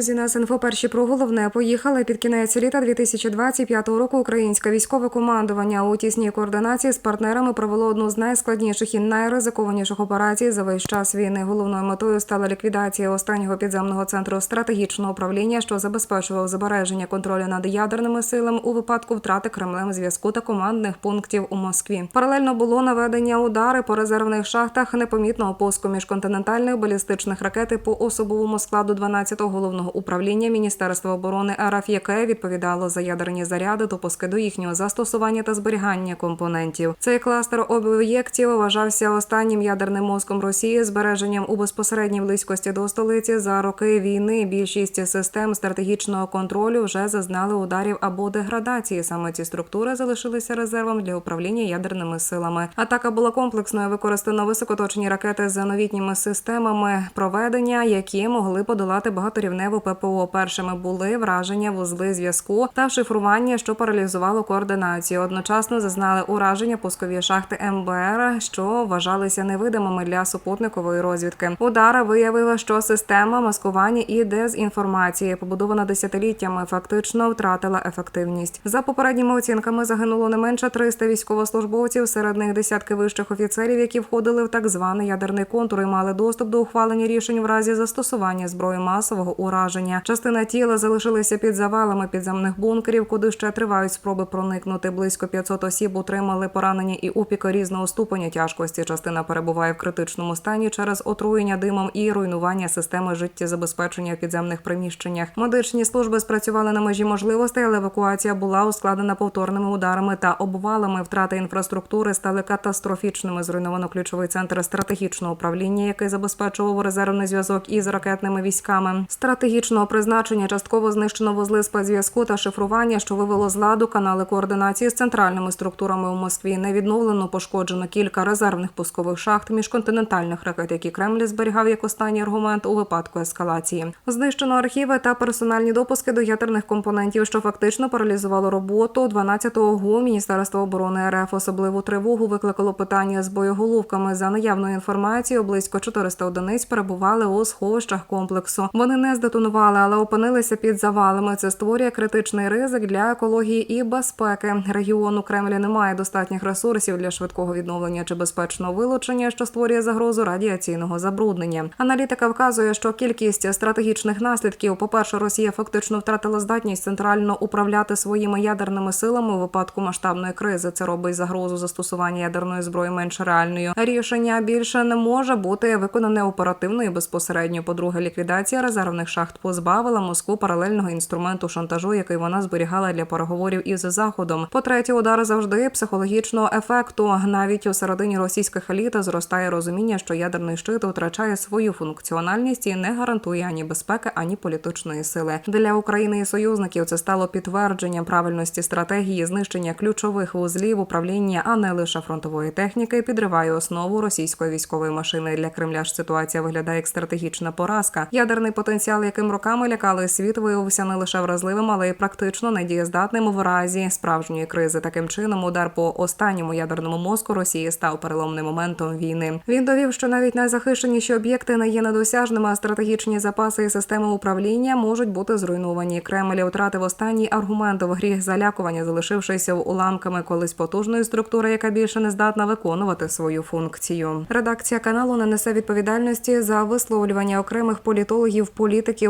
друзі, на СНФО перші про головне поїхали під кінець літа 2025 року. Українське військове командування у тісній координації з партнерами провело одну з найскладніших і найризикованіших операцій за весь час війни. Головною метою стала ліквідація останнього підземного центру стратегічного управління, що забезпечував збереження контролю над ядерними силами у випадку втрати Кремлем зв'язку та командних пунктів у Москві. Паралельно було наведення удари по резервних шахтах непомітного пуску міжконтинентальних балістичних ракет по особовому складу 12-го головного управління Міністерства оборони РФ, яке відповідало за ядерні заряди, допуски до їхнього застосування та зберігання компонентів. Цей кластер об'єктів вважався останнім ядерним мозком Росії, збереженням у безпосередній близькості до столиці за роки війни. Більшість систем стратегічного контролю вже зазнали ударів або деградації. Саме ці структури залишилися резервом для управління ядерними силами. Атака була комплексною. Використано високоточні ракети з новітніми системами проведення, які могли подолати багаторівневу ППО. Першими були враження вузли зв'язку та шифрування, що паралізувало координацію. Одночасно зазнали ураження пускові шахти МБР, що вважалися невидимими для супутникової розвідки. Удара виявила, що система маскування і дезінформації, побудована десятиліттями, фактично втратила ефективність. За попередніми оцінками загинуло не менше 300 військовослужбовців, серед них десятки вищих офіцерів, які входили в так званий ядерний контур і мали доступ до ухвалення рішень в разі застосування зброї масового ураження. Частина тіла залишилися під завалами підземних бункерів, куди ще тривають спроби проникнути. Близько 500 осіб отримали поранення і опіки різного ступеня тяжкості. Частина перебуває в критичному стані через отруєння димом і руйнування системи життєзабезпечення в підземних приміщеннях. Медичні служби спрацювали на межі можливостей, але евакуація була ускладнена повторними ударами та обвалами. Втрати інфраструктури стали катастрофічними. Зруйновано ключовий центр стратегічного управління, який забезпечував резервний зв'язок із ракетними військами. Стратегічного призначення частково знищено вузли спецзв'язку та шифрування, що вивело з ладу канали координації з центральними структурами у Москві. Не відновлено пошкоджено кілька резервних пускових шахт міжконтинентальних ракет, які Кремль зберігав як останній аргумент у випадку ескалації. Знищено архіви та персональні допуски до ядерних компонентів, що фактично паралізувало роботу 12-го ГУ Міністерства оборони РФ. Особливу тривогу викликало питання з боєголовками. За наявною інформацією, близько 400 одиниць перебували у сховищах комплексу. Вони не здетонували, але опинилися під завалами. Це створює критичний ризик для екології і безпеки. Регіону Кремля немає достатніх ресурсів для швидкого відновлення чи безпечного вилучення, що створює загрозу радіаційного забруднення. Аналітика вказує, що кількість стратегічних наслідків, по-перше, Росія фактично втратила здатність центрально управляти своїми ядерними силами у випадку масштабної кризи. Це робить загрозу застосування ядерної зброї менш реальною. Рішення більше не може бути виконане оперативно і безпосередньо. По-друге, ліквідація резервних шахт позбавила Москву паралельного інструменту шантажу, який вона зберігала для переговорів із заходом. По-третє, удар завжди психологічного ефекту. Навіть у середині російських еліт зростає розуміння, що ядерний щит втрачає свою функціональність і не гарантує ані безпеки, ані політичної сили. Для України і союзників це стало підтвердженням правильності стратегії знищення ключових вузлів управління, а не лише фронтової техніки, підриває основу російської військової машини. Для Кремля ж ситуація виглядає як стратегічна поразка. Ядерний потенціал, яким роками лякали світ, виявився не лише вразливим, але й практично недієздатним в разі справжньої кризи. Таким чином, удар по останньому ядерному мозку Росії став переломним моментом війни. Він довів, що навіть найзахищеніші об'єкти не є недосяжними, а стратегічні запаси і системи управління можуть бути зруйновані. Кремль втратив останній аргумент в гріх залякування, залишившися уламками колись потужної структури, яка більше не здатна виконувати свою функцію. Редакція каналу не несе відповідальності за висловлювання окремих політологів, політиків,